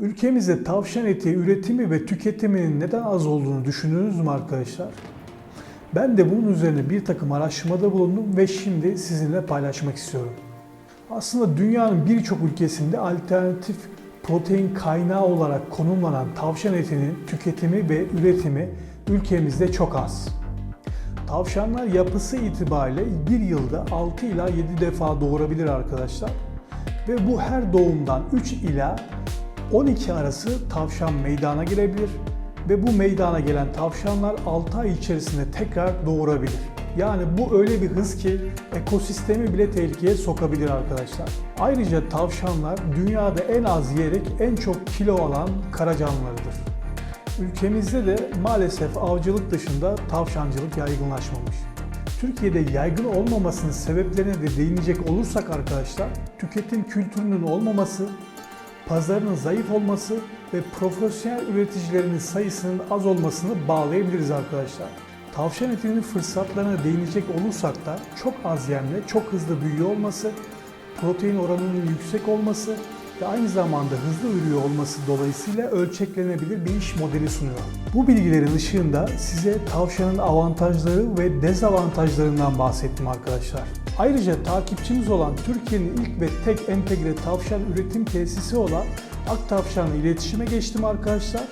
Ülkemizde tavşan eti üretimi ve tüketiminin neden az olduğunu düşündünüz mü arkadaşlar? Ben de bunun üzerine bir takım araştırmada bulundum ve şimdi sizinle paylaşmak istiyorum. Aslında dünyanın birçok ülkesinde alternatif protein kaynağı olarak konumlanan tavşan etinin tüketimi ve üretimi ülkemizde çok az. Tavşanlar yapısı itibariyle bir yılda 6 ila 7 defa doğurabilir arkadaşlar. Ve bu her doğumdan 3 ila 12 arası tavşan meydana gelebilir ve bu meydana gelen tavşanlar 6 ay içerisinde tekrar doğurabilir. Yani bu öyle bir hız ki ekosistemi bile tehlikeye sokabilir arkadaşlar. Ayrıca tavşanlar dünyada en az yiyerek en çok kilo alan kara canlılarıdır. Ülkemizde de maalesef avcılık dışında tavşancılık yaygınlaşmamış. Türkiye'de yaygın olmamasının sebeplerine de değinecek olursak arkadaşlar, tüketim kültürünün olmaması, pazarının zayıf olması ve profesyonel üreticilerin sayısının az olmasını bağlayabiliriz arkadaşlar. Tavşan etinin fırsatlarına değinecek olursak da çok az yemle çok hızlı büyüyor olması, protein oranının yüksek olması ve aynı zamanda hızlı ürüyor olması dolayısıyla ölçeklenebilir bir iş modeli sunuyor. Bu bilgilerin ışığında size tavşanın avantajları ve dezavantajlarından bahsettim arkadaşlar. Ayrıca takipçimiz olan Türkiye'nin ilk ve tek entegre tavşan üretim tesisi olan Ak Tavşan'la iletişime geçtim arkadaşlar.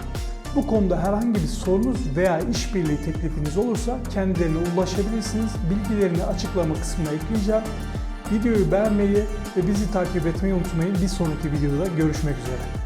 Bu konuda herhangi bir sorunuz veya işbirliği teklifiniz olursa kendilerine ulaşabilirsiniz. Bilgilerini açıklama kısmına ekleyeceğim. Videoyu beğenmeyi ve bizi takip etmeyi unutmayın. Bir sonraki videoda görüşmek üzere.